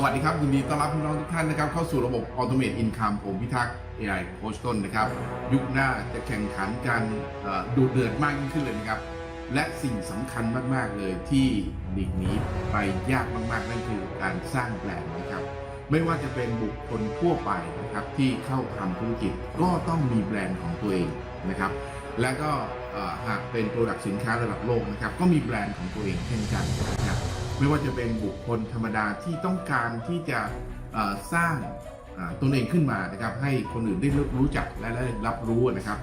สวัสดีครับ ยินดีต้อนรับพี่น้องทุกท่านนะครับเข้าสู่ระบบ Automate Income ผมพิทักษ์ AI โค้ชต้นนะครับ ยุคหน้าจะแข่งขันกันดูเดือดมากยิ่งขึ้นเลยนะครับ และสิ่งสำคัญมาก ๆ เลยที่หลีกหนี้ไปยากมาก ๆ นั่นคือการสร้างแบรนด์นะครับ ไม่ว่าจะเป็นบุคคลทั่วไปนะครับที่เข้าทำธุรกิจก็ต้องมีแบรนด์ของตัวเองนะครับ และก็หากเป็นโปรดักต์สินค้าระดับโลกนะครับก็มีแบรนด์ของตัวเองเช่นกันนะครับ ไม่ว่าจะเป็นบุคคลธรรมดาที่ต้องการที่จะสร้างตนเองขึ้นมานะครับ ให้คนอื่นได้รู้จักและได้รับรู้นะครับ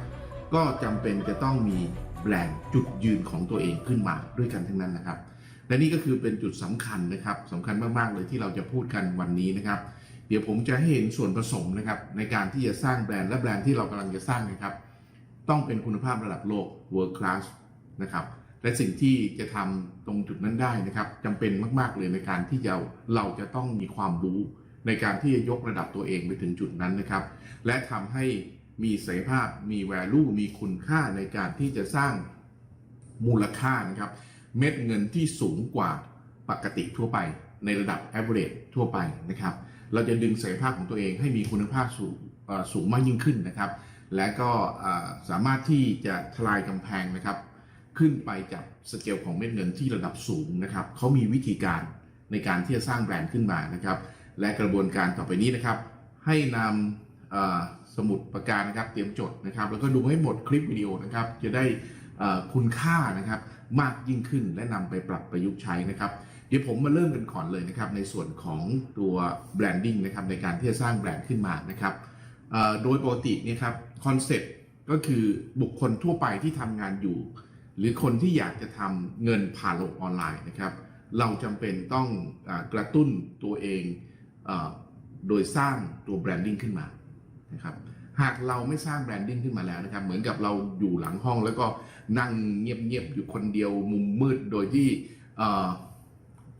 ก็จำเป็นจะต้องมีแบรนด์จุดยืนของตัวเองขึ้นมาด้วยกันทั้งนั้นนะครับ และนี่ก็คือเป็นจุดสำคัญนะครับสำคัญมากๆเลยที่เราจะพูดกันวันนี้นะครับ เดี๋ยวผมจะให้เห็นส่วนผสมนะครับ ในการที่จะสร้างแบรนด์และแบรนด์ที่เรากำลังจะสร้างนะครับ ต้องเป็นคุณภาพระดับโลก world class นะครับ และสิ่งที่จะทำตรงจุดนั้นได้นะครับจำเป็นมาก ๆ เลยในการที่จะเราจะต้องมีความรู้ในการที่จะยกระดับตัวเองไปถึงจุดนั้นนะครับ และทำให้มีศักยภาพมี value มีคุณค่าในการที่จะสร้างมูลค่านะครับ เม็ดเงินที่สูงกว่าปกติทั่วไป ในระดับ average ทั่วไปนะครับ เราจะดึงศักยภาพของตัวเองให้มีคุณภาพสูงสูงมากยิ่งขึ้นนะครับ และก็สามารถที่จะทลายกำแพงนะครับ ขึ้นไปจากสเกลของเม็ดเงินที่ระดับสูงนะครับเขามีวิธีการในการที่จะสร้างแบรนด์ขึ้นมานะครับ และกระบวนการต่อไปนี้นะครับ ให้นำสมุดประการนะครับเตรียมจดนะครับ แล้วก็ดูให้หมดคลิปวิดีโอนะครับ จะได้คุณค่านะครับมากยิ่งขึ้นและนำไปปรับประยุกต์ใช้นะครับ เดี๋ยวผมมาเริ่มกันก่อนเลยนะครับ ในส่วนของตัวแบรนดิ้งนะครับในการที่จะสร้างแบรนด์ขึ้นมานะครับโดยปกติเนี่ยครับคอนเซ็ปต์ก็คือบุคคลทั่วไปที่ทำงานอยู่ หรือคนที่อยากจะทำเงินผ่านโลกออนไลน์นะครับ เราจำเป็นต้องอกระตุ้นตัวเองเอโดยสร้างตัวแบรนดิ้งขึ้นมานะครับหากเราไม่สร้างแบรนดิ้งขึ้นมาแล้วนะครับ เหมือนกับเราอยู่หลังห้องแล้วก็นั่งเงียบๆอยู่คนเดียวมุมมืดโดยที่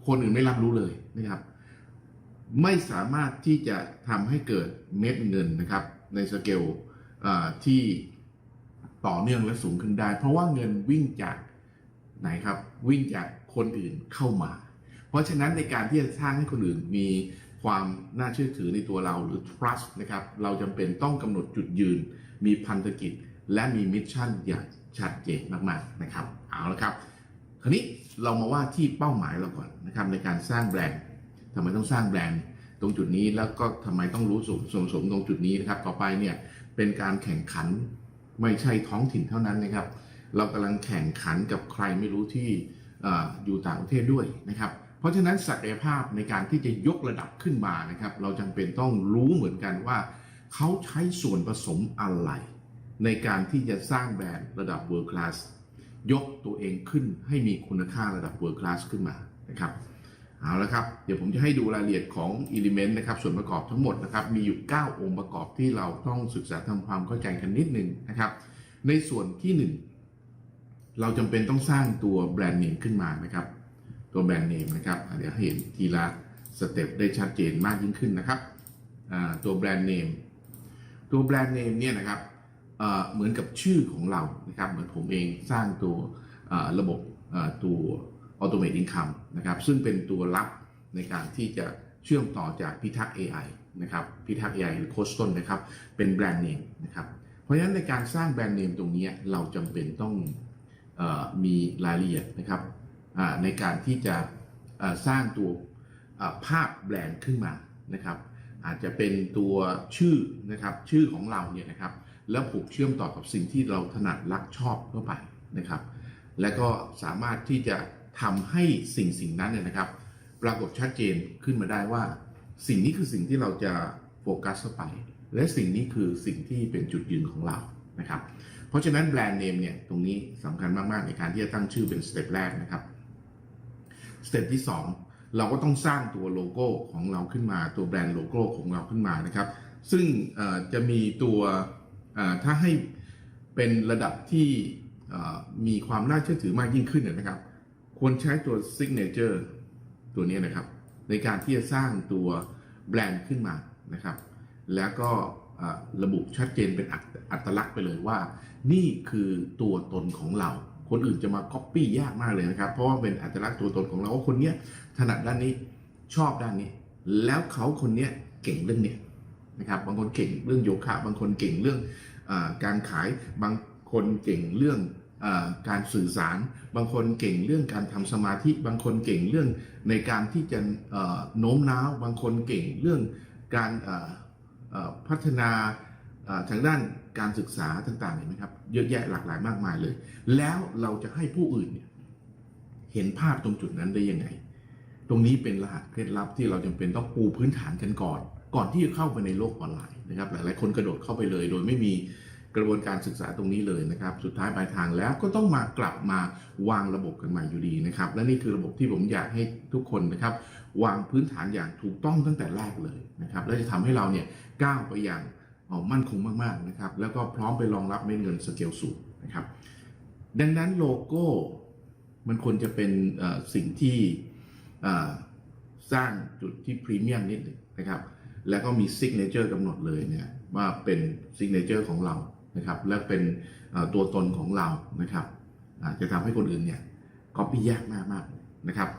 คนอื่นไม่รับรู้เลยนะครับ ไม่สามารถที่จะทำให้เกิดเม็ดเงินนะครับ ในสเกลที่ ต่อเนื่องและสูงขึ้นได้ เพราะว่าเงินวิ่งจากไหนครับวิ่งจากคนอื่นเข้ามา เพราะฉะนั้นในการที่จะสร้างให้คนอื่นมีความน่าเชื่อถือในตัวเราหรือ trust นะครับ เราจำเป็นต้องกำหนดจุดยืน มีพันธกิจ และมีมิชชั่นอย่างชัดเจนมากๆนะครับ เอาละครับ คราวนี้เรามาว่าที่เป้าหมายเราก่อนนะครับในการสร้างแบรนด์ทำไมต้องสร้างแบรนด์ตรงจุดนี้แล้วก็ทำไมต้องรู้ส่วนส่วนผสมตรงจุดนี้นะครับ ต่อไปเนี่ยเป็นการแข่งขัน ไม่ใช่ท้องถิ่นเท่านั้นนะครับ เรากำลังแข่งขันกับใครไม่รู้ที่ออยู่ต่างประเทศด้วยนะครับ เพราะฉะนั้นศักยภาพในการที่จะยกระดับขึ้นมานะครับ เราจำเป็นต้องรู้เหมือนกันว่า เขาใช้ส่วนผสมอะไร ในการที่จะสร้างแบรนด์ระดับ world class ยกตัวเองขึ้นให้มีคุณค่าระดับ world class ขึ้นมานะครับ เอาละครับ เดี๋ยวผมจะให้ดูรายละเอียดของ element นะครับ ส่วนประกอบทั้งหมดนะครับ มีอยู่ 9 องค์ประกอบที่เราต้องศึกษาทำความเข้าใจกันนิดนึงนะครับ ในส่วนที่ 1 เราจำเป็นต้องสร้างตัวแบรนด์เนมขึ้นมานะครับ ตัวแบรนด์เนมนะครับ เดี๋ยวเห็นทีละสเต็ปได้ชัดเจนมากยิ่งขึ้นนะครับ ตัวแบรนด์เนม ตัวแบรนด์เนมเนี่ยนะครับเหมือนกับชื่อของเรานะครับ เหมือนผมเองสร้างตัวระบบตัว Automate Income นะครับซึ่งเป็นตัวรับในการที่จะเชื่อมต่อจากพิทักษ์ AI นะครับพิทักษ์ AI หรือโคชต้นนะครับเป็นแบรนด์เนมนะครับเพราะฉะนั้นในการสร้างแบรนด์เนมตรงนี้เราจำเป็นต้องออมีรายละเอียดนะครับในการที่จะสร้างตัวภาพแบรนด์ขึ้นมานะครับอาจจะเป็นตัวชื่อนะครับชื่อของเราเนี่ยนะครับแล้วผูกเชื่อมต่อกับสิ่งที่เราถนัดรักชอบเข้าไปนะครับ และก็สามารถที่จะ ทำให้สิ่งสิ่งนั้นเนี่ยนะครับ ปรากฏชัดเจนขึ้นมาได้ว่า สิ่งนี้คือสิ่งที่เราจะโฟกัสไป และสิ่งนี้คือสิ่งที่เป็นจุดยืนของเรานะครับ เพราะฉะนั้นแบรนด์เนมเนี่ยตรงนี้สำคัญมาก ๆ ในการที่จะตั้งชื่อเป็นสเต็ปแรกนะครับสเต็ปที่ 2 เราก็ต้องสร้างตัวโลโก้ของเราขึ้นมา ตัวแบรนด์โลโก้ของเราขึ้นมานะครับ ซึ่งจะมีตัวถ้าให้เป็นระดับที่มีความน่าเชื่อถือมากยิ่งขึ้นเนยนะครับ ควรใช้ตัว signature ตัวนี้นะครับ ในการที่จะสร้างตัวแบรนด์ขึ้นมานะครับ แล้วก็ระบุชัดเจนเป็นอัตอัตลักษณ์ไปเลยว่า นี่คือตัวตนของเรา คนอื่นจะมา copy ยากมากเลยนะครับ เพราะว่าเป็นอัตลักษณ์ตัวตนของเราว่าคนเนี้ยถนัดด้านนี้ชอบด้านนี้ แล้วเขาคนเนี้ยเก่งเรื่องเนี้ยนะครับ บางคนเก่งเรื่องโยคะ บางคนเก่งเรื่องอการขายบางคนเก่งเรื่อง การสื่อสาร บางคนเก่งเรื่องการทำสมาธิ บางคนเก่งเรื่องในการที่จะโน้มน้าว บางคนเก่งเรื่องการพัฒนาทางด้านการศึกษาต่างๆเห็นไหมครับ เยอะแยะหลากหลายมากมายเลย แล้วเราจะให้ผู้อื่นเนี่ยเห็นภาพตรงจุดนั้นได้ยังไง ตรงนี้เป็นรหัสเคล็ดลับที่เราจำเป็นต้องปูพื้นฐานกันก่อน ก่อนที่จะเข้าไปในโลกออนไลน์นะครับ หลายๆคนกระโดดเข้าไปเลย โดยไม่มี กระบวนการศึกษาตรงนี้เลยนะครับ สุดท้ายปลายทางแล้วก็ต้องมากลับมาวางระบบกันใหม่อยู่ดีนะครับ และนี่คือระบบที่ผมอยากให้ทุกคนนะครับ วางพื้นฐานอย่างถูกต้องตั้งแต่แรกเลยนะครับ และจะทำให้เราเนี่ยก้าวไปอย่างมั่นคงมากๆนะครับ แล้วก็พร้อมไปรองรับเม็ดเงินสเกลสูงนะครับ ดังนั้นโลโก้มันควรจะเป็นสิ่งที่สร้างจุดที่พรีเมียมนิดนึงนะครับ แล้วก็มีซิกเนเจอร์กำหนดเลยเนี่ยว่าเป็นซิกเนเจอร์ของเรา นะครับและเป็นตัวตนของเรานะครับจะทำให้คนอื่นเนี่ยก็ปี้ยากมากมากนะครับ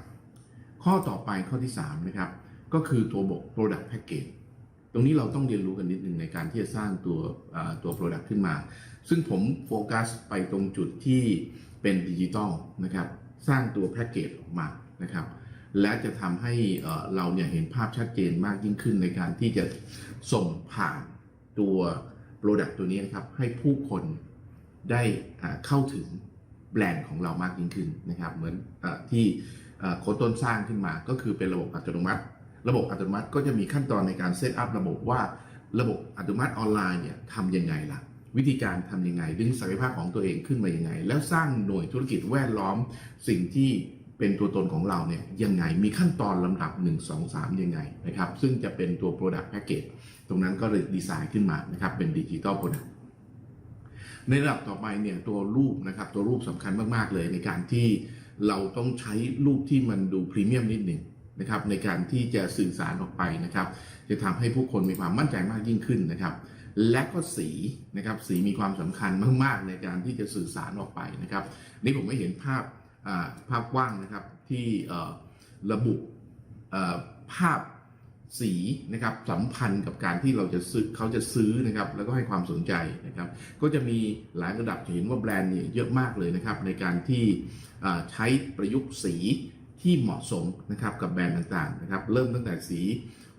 ข้อต่อไปข้อที่3นะครับก็คือตัวบก product package ตรงนี้เราต้องเรียนรู้กันนิดนึงในการที่จะสร้างตัวตัว product ขึ้นมา ซึ่งผมโฟกัสไปตรงจุดที่เป็นดิจิตอลนะครับสร้างตัวแพ็กเกจออกมานะครับและจะทำให้เราเนี่ยเห็นภาพชัดเจนมากยิ่งขึ้นในการที่จะส่งผ่านตัว Product ตัวนี้นะครับให้ผู้คนได้เข้าถึงแบรนด์ของเรามากยิ่งขึ้นนะครับ เหมือนอที่โค้ดต้นสร้างขึ้นมา ก็คือเป็นระบบอัตโนมัติ ระบบอัตโนมัติก็จะมีขั้นตอนในการเซตอัพระบบว่าระบบอัตโนมัติออนไลน์เนี่ยทำยังไงล่ะ วิธีการทำยังไง ดึงศักยภาพของตัวเองขึ้นมายังไง แล้วสร้างหน่วยธุรกิจแวดล้อมสิ่งที่ เป็นตัวตนของเราเนี่ยยังไงมีขั้นตอนลำดับ 1 2 3 ยังไงนะครับ ซึ่งจะเป็นตัว Product Package ตรงนั้นก็เลยดีไซน์ขึ้นมานะครับ เป็นดิจิตอล Product ในระดับต่อไปเนี่ยตัวรูปนะครับ ตัวรูปสำคัญมากๆเลยในการที่เราต้องใช้รูปที่มันดูพรีเมียมนิดหนึ่งนะครับ ในการที่จะสื่อสารออกไปนะครับ จะทำให้ผู้คนมีความมั่นใจมากยิ่งขึ้นนะครับและก็สีนะครับสีมีความสำคัญมาก ๆ ในการที่จะสื่อสารออกไปนะครับ นี่ผมไม่เห็นภาพ ภาพกว้างนะครับที่ระบุภาพสีนะครับสัมพันธ์กับการที่เราจะซื้อเขาจะซื้อนะครับแล้วก็ให้ความสนใจนะครับก็จะมีหลายระดับจะเห็นว่าแบรนด์เนี่ยเยอะมากเลยนะครับในการที่ใช้ประยุกต์สีที่เหมาะสมนะครับกับแบรนด์ต่างๆนะครับเริ่มตั้งแต่สี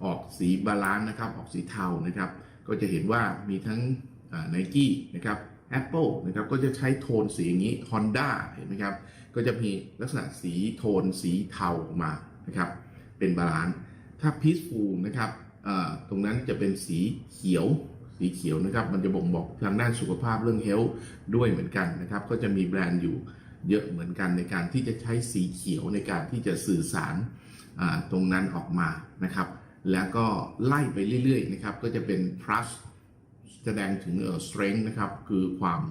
ออกสีบาลานซ์นะครับออกสีเทานะครับก็จะเห็นว่ามีทั้งไนกี้นะครับ Apple นะครับก็จะใช้โทนสีอย่างนี้ Honda เห็นไหมครับ ก็จะมีลักษณะสีโทนสีเทาออกมานะครับเป็นบาลานซ์ถ้า Peaceful นะครับตรงนั้นจะเป็นสีเขียวสีเขียวนะครับ มันจะบ่งบอกทางด้านสุขภาพเรื่อง health ด้วยเหมือนกันนะครับ ก็จะมีแบรนด์อยู่เยอะเหมือนกันในการที่จะใช้สีเขียวในการที่จะสื่อสารตรงนั้นออกมานะครับ แล้วก็ไล่ไปเรื่อยๆนะครับ ก็จะเป็น plus แสดงถึง strength นะครับ คือความ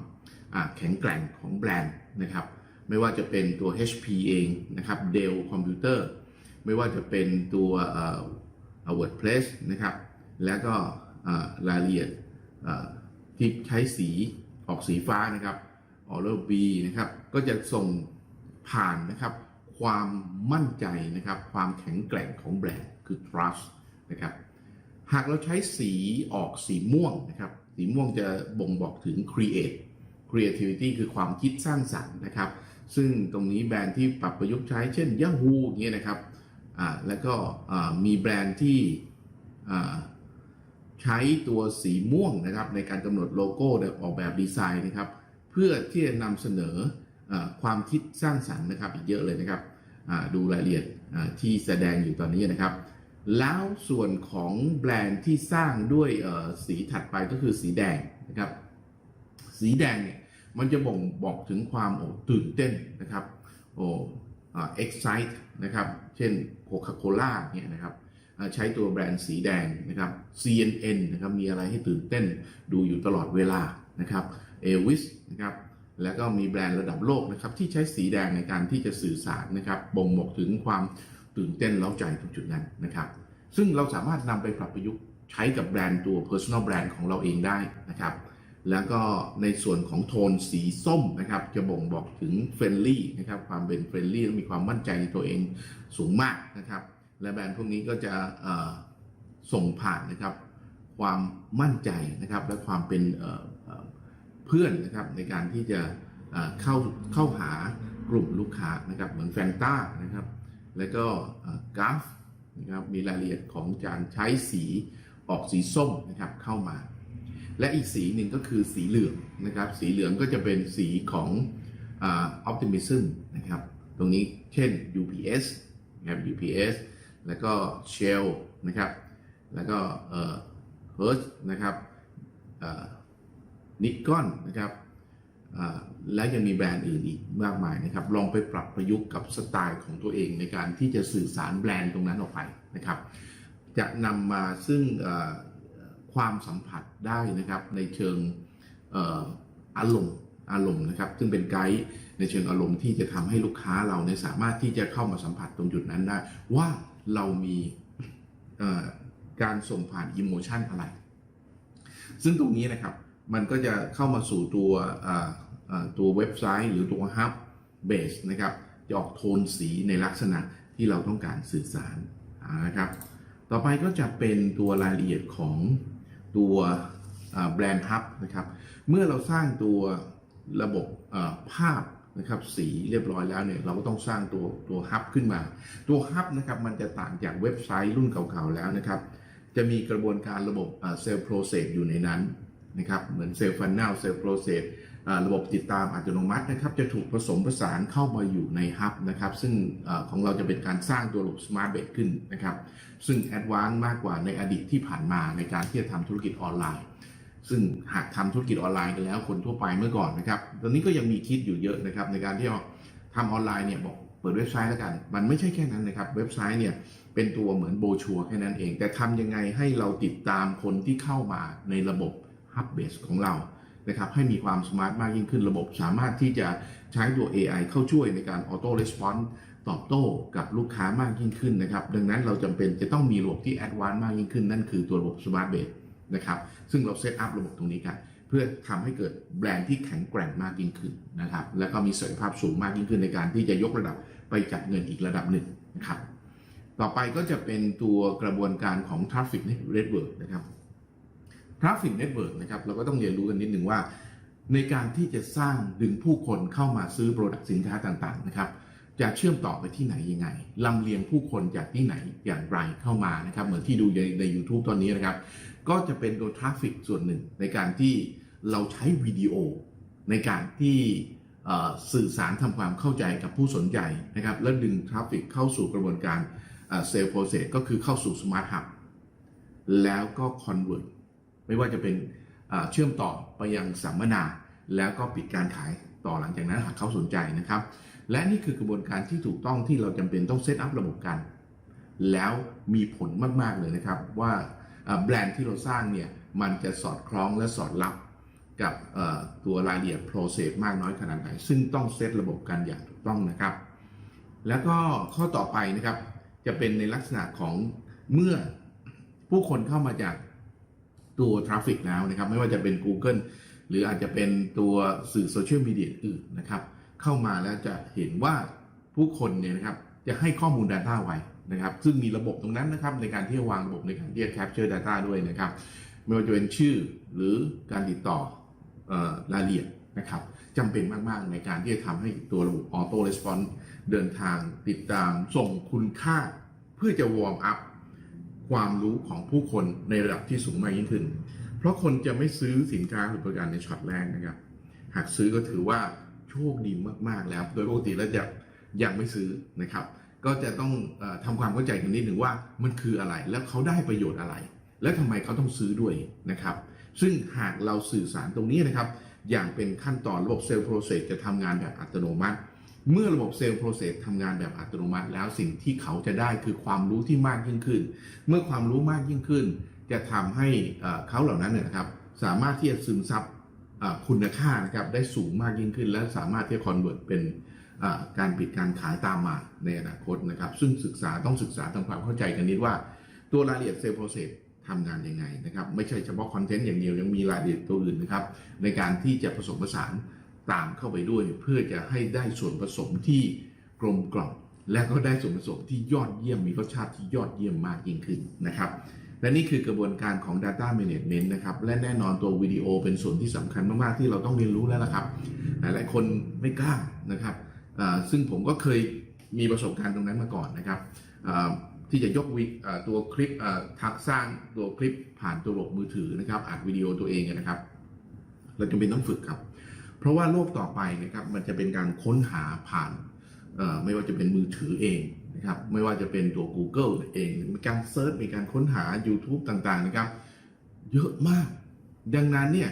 แข็งแกร่งของแบรนด์นะครับ ไม่ว่าจะเป็นตัว HP เองนะครับ Dell Computer ไม่ว่าจะเป็นตัวเอ่อ WordPress นะครับ แล้วก็อ่ารายละเอียดที่ใช้สีออกสีฟ้านะครับ Oral B นะครับ ก็จะส่งผ่านนะครับ ความมั่นใจนะครับ ความแข็งแกร่งของแบรนด์คือ trust นะครับ หากเราใช้สีออกสีม่วงนะครับ สีม่วงจะบ่งบอกถึง create creativity คือความคิดสร้างสรรค์นะครับ ซึ่งตรงนี้แบรนด์ที่ปรับประยุกต์ใช้เช่น Yahoo อย่างเงี้ยนะครับอ่าแล้วก็มีแบรนด์ที่อ่าใช้ตัวสีม่วงนะครับในการกำหนดโลโก้ออกแบบดีไซน์นะครับ เพื่อที่จะนำเสนออความคิดสร้างสรรค์นะครับอีกเยอะเลยนะครับดูรายละเอียดที่แสดงอยู่ตอนนี้นะครับ แล้วส่วนของแบรนด์ที่สร้างด้วยสีถัดไปก็คือสีแดงนะครับ สีแดงเนี่ย มันจะบ่งบอกถึงความโอ้ตื่นเต้นนะครับโอ้อ่า excite นะครับเช่น Coca-Cola เนี่ยนะครับใช้ตัวแบรนด์สีแดงนะครับ CNN นะครับมีอะไรให้ตื่นเต้นดูอยู่ตลอดเวลานะครับ Elvis นะครับแล้วก็มีแบรนด์ระดับโลกนะครับที่ใช้สีแดงในการที่จะสื่อสารนะครับบ่งบอกถึงความตื่นเต้นเล้าใจตรงจุดนั้นนะครับ ซึ่งเราสามารถนำไปปรับประยุกต์ใช้กับแบรนด์ตัว personal brand ของเราเองได้นะครับ แล้วก็ในส่วนของโทนสีส้มนะครับ จะบ่งบอกถึง friendly นะครับ ความเป็น friendly และมีความมั่นใจในตัวเองสูงมากนะครับ และแบรนด์พวกนี้ก็จะส่งผ่านนะครับ ความมั่นใจนะครับ และความเป็นเพื่อนนะครับในการที่จะเอ่อเข้าเข้าหากลุ่มลูกค้านะครับ เหมือนแฟนต้านะครับ แล้วก็กราฟนะครับมีรายละเอียดของการใช้สีออกสีส้มนะครับเข้ามา และอีกสีหนึ่งก็คือสีเหลืองนะครับ สีเหลืองก็จะเป็นสีของอ optimism นะครับ ตรงนี้เช่น UPS นะครับ UPS แล้วก็ Shell นะครับ แล้วก็เอ่อ Hertz นะครับนิกอนนะครับและยังมีแบรนด์อื่นอีกมากมายนะครับ ลองไปปรับประยุกต์กับสไตล์ของตัวเองในการที่จะสื่อสารแบรนด์ตรงนั้นออกไปนะครับ จะนำมาซึ่ง ความสัมผัสได้นะครับในเชิงอารมณ์อารมณ์นะครับ ซึ่งเป็นไกด์ในเชิงอารมณ์ที่จะทำให้ลูกค้าเราเนี่ยสามารถที่จะเข้ามาสัมผัสตรงจุดนั้นได้ ว่าเรามีการส่งผ่านอิโมชันอะไร ซึ่งตรงนี้นะครับมันก็จะเข้ามาสู่ตัวตัวเว็บไซต์ หรือตัว Hub Base นะครับจะออกโทนสีในลักษณะที่เราต้องการสื่อสารนะครับ ต่อไปก็จะเป็นตัวรายละเอียดของ ตัวแบรนด์ฮับนะครับ เมื่อเราสร้างตัวระบบภาพนะครับสีเรียบร้อยแล้วเนี่ยเราก็ต้องสร้างตัวตัวฮับขึ้นมา ตัวฮับนะครับมันจะต่างจากเว็บไซต์รุ่นเก่าๆแล้วนะครับ จะมีกระบวนการระบบเซลล์โปรเซสอยู่ในนั้นนะครับเหมือนเซลล์ฟันแนลเซลล์โปรเซส ระบบติดตามอัตโนมัตินะครับจะถูกผสมผสานเข้ามาอยู่ในฮับนะครับซึ่งอของเราจะเป็นการสร้างตัวระบบ Smart b a s ขึ้นนะครับซึ่งแอดวานซ์มากกว่าในอดีตที่ผ่านมาในการที่จะทำธุรกิจออนไลน์ ซึ่งหากทำธุรกิจออนไลน์กันแล้วคนทั่วไปเมื่อก่อนนะครับตอนนี้ก็ยังมีคิดอยู่เยอะนะครับในการที่จะทำออนไลน์เนี่ยบอกเปิดเว็บไซต์แล้วกัน มันไม่ใช่แค่นั้นนะครับเว็บไซต์เนี่ยเป็นตัวเหมือนโบชัวแค่นั้นเอง แต่ทำยังไงให้เราติดตามคนที่เข้ามาในระบบ Hub Base ของเรา นะครับให้มีความสมาร์ทมากยิ่งขึ้นระบบสามารถที่จะใช้ตัว AI เข้าช่วยในการออโต้レスปอนส์ตอบโต้กับลูกค้ามากยิ่งขึ้นนะครับ ดังนั้นเราจำเป็นจะต้องมีระบบที่แอดวานซ์มากยิ่งขึ้น นั่นคือตัวระบบ Smart Base นะครับซึ่งเราเซตอัพระบบตรงนี้กัน เพื่อทำให้เกิดแบรนด์ที่แข็งแกร่งมากยิ่งขึ้นนะครับแล้วก็มีศักยภาพสูงมากยิ่งขึ้นในการที่จะยกระดับไปจับเงินอีกระดับหนึ่งนะครับต่อไปก็จะเป็นตัวกระบวนการของ Traffic Network นะครับ Traffic Network นะครับเราก็ต้องเรียนรู้กันนิดหนึ่งว่า ในการที่จะสร้างดึงผู้คนเข้ามาซื้อโปรดักต์สินค้าต่างๆนะครับจะเชื่อมต่อไปที่ไหนยังไงลำเลียงผู้คนจากที่ไหนอย่างไรเข้ามานะครับ เหมือนที่ดูในใน u t u b e ตอนนี้นะครับ ก็จะเป็นตัวทราฟฟิกส่วนหนึ่งในการที่เราใช้วิดีโอ ในการที่สื่อสารทำความเข้าใจกับผู้สนใจนะครับ และดึงทราฟฟิกเข้าสู่กระบวนการเซลล์โปรเซสก็คือเข้าสู่สมาร์ทฮับแล้วก็คอนเวิร์ต ไม่ว่าจะเป็นเชื่อมต่อไปยังสัมมนา แล้วก็ปิดการขายต่อหลังจากนั้นหากเขาสนใจนะครับ และนี่คือกระบวนการที่ถูกต้องที่เราจำเป็นต้องเซตอัพระบบกัน แล้วมีผลมาก ๆ เลยนะครับ ว่าแบรนด์ที่เราสร้างเนี่ยมันจะสอดคล้องและสอดรับกับตัวรายละเอียด process มากน้อยขนาดไหน ซึ่งต้องเซตระบบกันอย่างถูกต้องนะครับ แล้วก็ข้อต่อไปนะครับ จะเป็นในลักษณะของเมื่อผู้คนเข้ามาจาก ตัวทราฟฟิกแล้วนะครับ ไม่ว่าจะเป็น Google หรืออาจจะเป็นตัวสื่อโซเชียลมีเดียอื่นนะครับ เข้ามาแล้วจะเห็นว่าผู้คนเนี่ยนะครับจะให้ข้อมูล Data ไว้นะครับ ซึ่งมีระบบตรงนั้นนะครับในการที่วางระบบในการที่จะ capture data ด้วยนะครับ ไม่ว่าจะเป็นชื่อหรือการติดต่อเอ่อรายละเอียดนะครับจำเป็นมาก ๆ ในการที่จะทำให้ตัวระบบ Auto Response เดินทางติดตามส่งคุณค่า เพื่อจะวอร์มอัพ ความรู้ของผู้คนในระดับที่สูงมากยิ่งขึ้น เพราะคนจะไม่ซื้อสินค้าหรือบริการในช็อตแรกนะครับ หากซื้อก็ถือว่าโชคดีมากๆแล้ว โดยปกติแล้วจะยังไม่ซื้อนะครับ ก็จะต้องออทำความเข้าใจกันนิดหนึ่งว่ามันคืออะไร แล้วเขาได้ประโยชน์อะไร และทำไมเขาต้องซื้อด้วยนะครับ ซึ่งหากเราสื่อสารตรงนี้นะครับ อย่างเป็นขั้นตอนระบบเซลล์โปรเซสจะทำงานแบบอัตโนมัติ เมื่อระบบเซลล์โปรเซสทำงานแบบอัตโนมัติแล้วสิ่งที่เขาจะได้คือความรู้ที่มากยิ่งขึ้น เมื่อความรู้มากยิ่งขึ้น จะทำให้เขาเหล่านั้นเนี่ยนะครับสามารถที่จะซึมซับคุณค่านะครับได้สูงมากยิ่งขึ้น และสามารถที่จะคอนเวิร์ตเป็นการปิดการขายตามมาในอนาคตนะครับ ซึ่งศึกษาต้องศึกษาทำความเข้าใจกันนิดว่าตัวรายละเอียดเซลล์โปรเซสทำงานยังไงนะครับ ไม่ใช่เฉพาะคอนเทนต์อย่างเดียวยังมีรายละเอียดตัวอื่นนะครับ ในการที่จะผสมผสาน ตามเข้าไปด้วย เพื่อจะให้ได้ส่วนผสมที่กลมกล่อมและก็ได้ส่วนผสมที่ยอดเยี่ยมมีรสชาติที่ยอดเยี่ยมมากยิ่งขึ้นนะครับ และนี่คือกระบวนการของ Data Management นะครับ และแน่นอนตัววิดีโอเป็นส่วนที่สำคัญมาก ๆ ที่เราต้องเรียนรู้แล้วละครับ หลาย ๆ คนไม่กล้านะครับซึ่งผมก็เคยมีประสบการณ์ตรงนั้นมาก่อนนะครับที่จะยกวิตัวคลิปทักสร้างตัวคลิปผ่านตัวระบบมือถือนะครับอัดวิดีโอตัวเองนะครับ เราจำเป็นต้องฝึกครับ เพราะว่าโลกต่อไปนะครับมันจะเป็นการค้นหาผ่านไม่ว่าจะเป็นมือถือเองนะครับไม่ว่าจะเป็นตัว Google เองมีการเซิร์ชมีการค้นหา YouTube ต่างๆนะครับ เยอะมาก ดังนั้นเนี่ย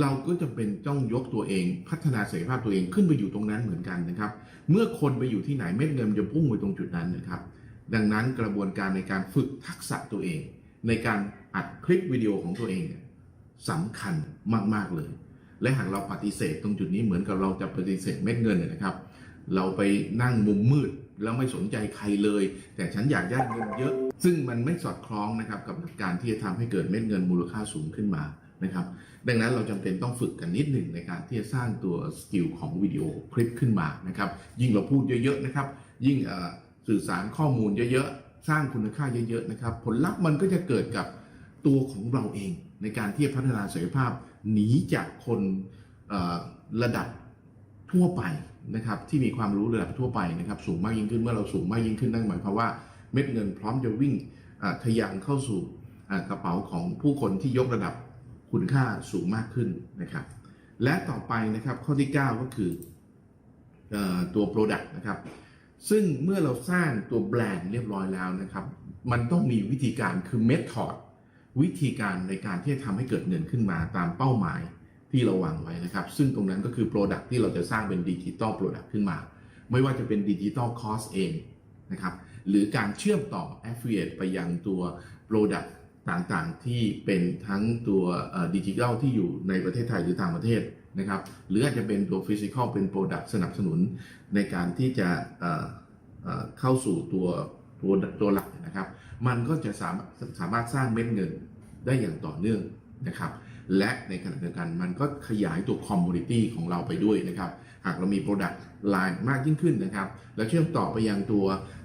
เราก็จะเป็นต้องยกตัวเอง พัฒนาศักยภาพตัวเองขึ้นไปอยู่ตรงนั้นเหมือนกันนะครับ เมื่อคนไปอยู่ที่ไหนเม็ดเงินจะพุ่งไปตรงจุดนั้นนะครับ ดังนั้นกระบวนการในการฝึกทักษะตัวเอง ในการอัดคลิปวิดีโอของตัวเองเนี่ยสำคัญมาก ๆ เลย และหากเราปฏิเสธตรงจุดนี้เหมือนกับเราจะปฏิเสธเม็ดเงินเนยนะครับ เราไปนั่งมุมมืดแล้วไม่สนใจใครเลย แต่ฉันอยากได้เงินเยอะ ซึ่งมันไม่สอดคล้องนะครับกับหลักการที่จะทำให้เกิดเม็ดเงินมูลค่าสูงขึ้นมานะครับ ดังนั้นเราจำเป็นต้องฝึกกันนิดหนึ่งในการที่จะสร้างตัวสกิลของวิดีโอคลิปขึ้นมานะครับ ยิ่งเราพูดเยอะๆนะครับ ยิ่งสื่อสารข้อมูลเยอะๆ สร้างคุณค่าเยอะๆนะครับ ผลลัพธ์มันก็จะเกิดกับตัวของเราเองในการที่จะพัฒนาศักยภาพ หนีจากคนระดับทั่วไปนะครับที่มีความรู้ระดับทั่วไปนะครับสูงมากยิ่งขึ้นเมื่อเราสูงมากยิ่งขึ้นนั่นหมายความว่าเม็ดเงินพร้อมจะวิ่งทะยานเข้าสู่กระเป๋าของผู้คนที่ยกระดับคุณค่าสูงมากขึ้นนะครับ และต่อไปนะครับข้อที่ 9 ก็คือออตัว Product นะครับซึ่งเมื่อเราสร้างตัวแบรนด์เรียบร้อยแล้วนะครับ มันต้องมีวิธีการคือ Method วิธีการในการที่จะทำให้เกิดเงินขึ้นมาตามเป้าหมายที่เราวางไว้นะครับ ซึ่งตรงนั้นก็คือ Product ที่เราจะสร้างเป็นดิจิ t a ล Product ขึ้นมา ไม่ว่าจะเป็นดิจิ t a ลคอสเองนะครับ หรือการเชื่อมต่อ Affiliate ไปยังตัว Product ต่างๆ ที่เป็นทั้งตัวดิจิทัลที่อยู่ในประเทศไทยหรือต่างประเทศนะครับ หรืออาจจะเป็นตัวฟิสิกอลเป็น Product สนับสนุนในการที่จะเข้าสู่ตัว ตัวตัวหลักนะครับ มันก็จะสามารถสามารถสร้างเม็ดเงินได้อย่างต่อเนื่องนะครับ และในขณะเดียวกันมันก็ขยายตัวคอมมูนิตี้ของเราไปด้วยนะครับ หากเรามี Product Line มากยิ่งขึ้นนะครับ แล้วเชื่อมต่อไปยังตัว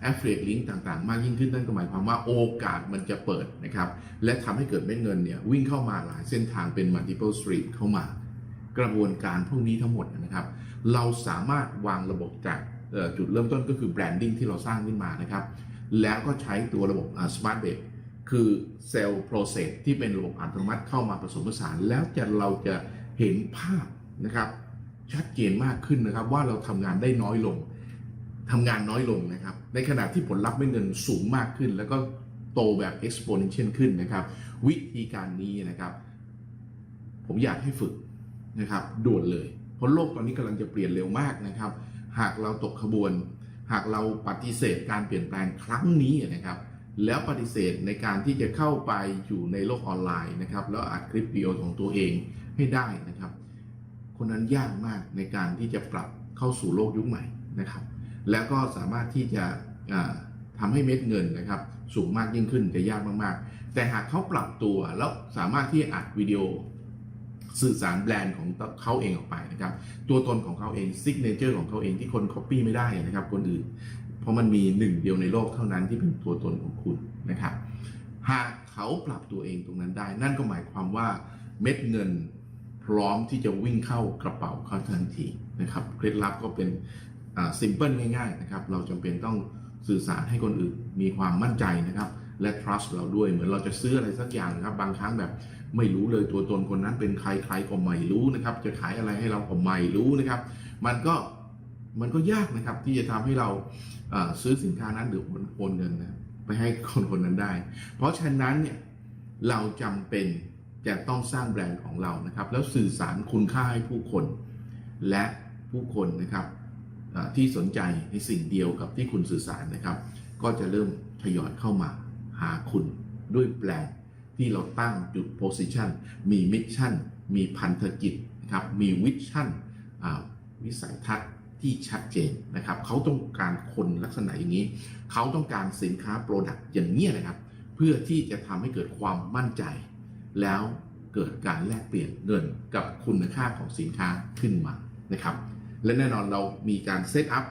Affiliate Link ต่างๆ มากยิ่งขึ้นนั่นก็หมายความว่าโอกาสมันจะเปิดนะครับ และทำให้เกิดเม็ดเงินเนี่ยวิ่งเข้ามาหลายเส้นทางเป็น multiple stream เข้ามากระบวนการพวกนี้ทั้งหมดนะครับ เราสามารถวางระบบจากจุดเริ่มต้นก็คือ branding ที่เราสร้างขึ้นมานะครับ แล้วก็ใช้ตัวระบบอ่า smart b a k คือ cell process ที่เป็นระบบอัตโนมัติเข้ามาผสมผสาน แล้วจะเราจะเห็นภาพนะครับ ชัดเจนมากขึ้นนะครับ ว่าเราทำงานได้น้อยลงทำงานน้อยลงนะครับ ในขณะที่ผลลัพธ์ไม่เงินสูงมากขึ้น แล้วก็โตแบบ exponential ขึ้นนะครับ วิธีการนี้นะครับ ผมอยากให้ฝึกนะครับด่วนเลย เพราะโลกตอนนี้กำลังจะเปลี่ยนเร็วมากนะครับ หากเราตกขบวน หากเราปฏิเสธการเปลี่ยนแปลงครั้งนี้นะครับ แล้วปฏิเสธในการที่จะเข้าไปอยู่ในโลกออนไลน์นะครับ แล้วอัดคลิปวิดีโอของตัวเองให้ได้นะครับ คนนั้นยากมากในการที่จะปรับเข้าสู่โลกยุคใหม่นะครับ แล้วก็สามารถที่จะอ่าทำให้เม็ดเงินนะครับ สูงมากยิ่งขึ้นจะยากมากๆ แต่หากเขาปรับตัวแล้วสามารถที่อัดวิดีโอ สื่อสารแบรนด์ของเขาเองออกไปนะครับตัวตนของเขาเองซิกเนเจอร์ของเขาเองที่คน Copy ไม่ได้นะครับคนอื่น เพราะมันมีหนึ่งเดียวในโลกเท่านั้นที่เป็นตัวตนของคุณนะครับหากเขาปรับตัวเองตรงนั้นได้ นั่นก็หมายความว่าเม็ดเงินพร้อมที่จะวิ่งเข้ากระเป๋าเขาทันทีนะครับเคล็ดลับก็เป็นซิมเพิลง่ายๆนะครับเราจำเป็นต้องสื่อสารให้คนอื่นมีความมั่นใจนะครับและ trust เราด้วยเหมือนเราจะซื้ออะไรสักอย่างนะครับ บางครั้งแบบ ไม่รู้เลยตัวตนคนนั้นเป็นใครใครก็ไม่รู้นะครับ จะขายอะไรให้เราก็ไม่รู้นะครับ มันก็มันก็ยากนะครับ ที่จะทำให้เราซื้อสินค้านั้นหรือโอนเงินนะไปให้คนคนนั้นได้ เพราะฉะนั้นเนี่ยเราจำเป็นจะต้องสร้างแบรนด์ของเรานะครับ แล้วสื่อสารคุณค่าให้ผู้คน และผู้คนนะครับที่สนใจในสิ่งเดียวกับที่คุณสื่อสารนะครับ ก็จะเริ่มทยอยเข้ามาหาคุณด้วยแบรนด์ ที่เราตั้งจุดโพสิชันมีมิชชั่นมีพันธกิจนะครับมีวิชั่นวิสัยทัศน์ที่ชัดเจนนะครับเขาต้องการคนลักษณะอย่างนี้ เขาต้องการสินค้าโปรดักต์อย่างนี้ยนะครับ เพื่อที่จะทำให้เกิดความมั่นใจ แล้วเกิดการแลกเปลี่ยนเงินกับคุณค่าของสินค้าขึ้นมานะครับ และแน่นอนเรามีการเซตอัพ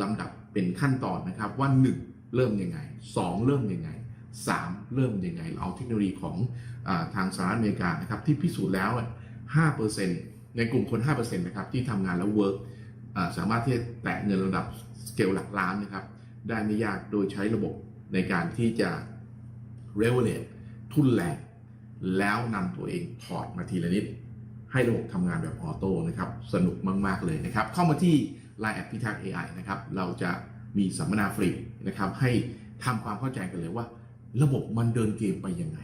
ลำดับเป็นขั้นตอนนะครับว่า 1 เริ่มยังไง 2 เริ่มยังไง 3 เริ่มยังไงเราเอาเทคโนโลยีของอทางสหรัฐอเมริกานะครับที่พิสูจน์แล้วอะ5%ในกลุ่มคน 5%นะครับที่ทำงานแล้วเวิร์กสามารถที่จะแตะเงินระดับสเกลหลักล้านนะครับได้ไม่ยากโดยใช้ระบบในการที่จะ r e v o l u t e ทุนแรงแล้วนำตัวเองถอดมาทีละนิด ให้ระบบทำงานแบบออโต้นะครับ สนุกมาก ๆ เลยนะครับ เข้ามาที่ Line แอปพิทักษ์ AI นะครับ เราจะมีสัมมนาฟรีนะครับ ให้ทำความเข้าใจกันเลยว่า ระบบมันเดินเกมไปยังไง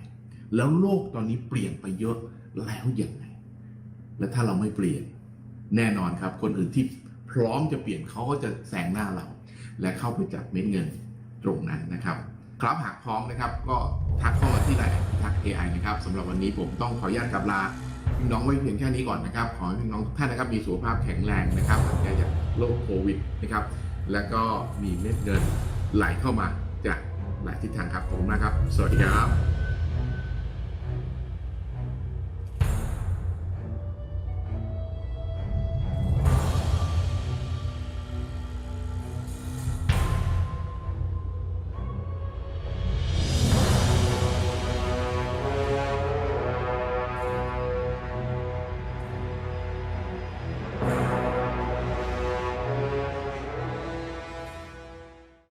แล้วโลกตอนนี้เปลี่ยนไปเยอะแล้วยังไง และถ้าเราไม่เปลี่ยนแน่นอนครับ คนอื่นที่พร้อมจะเปลี่ยนเขาก็จะแซงหน้าเรา และเข้าไปจับเม็ดเงินตรงนั้นนะครับ ครับหากพร้อมนะครับ ก็ทักเข้ามาที่ไลน์ทัก AI นะครับสำหรับวันนี้ผมต้องขออนุญาตกลับลาพี่น้องไว้เพียงแค่นี้ก่อนนะครับ ขอให้พี่น้องทุกท่านนะครับมีสุขภาพแข็งแรงนะครับหลังจากโรคโควิดนะครับ แล้วก็มีเม็ดเงินไหลเข้ามาจาก หลายทิศทางครับขอบคุณมากครับ สวัสดีครับ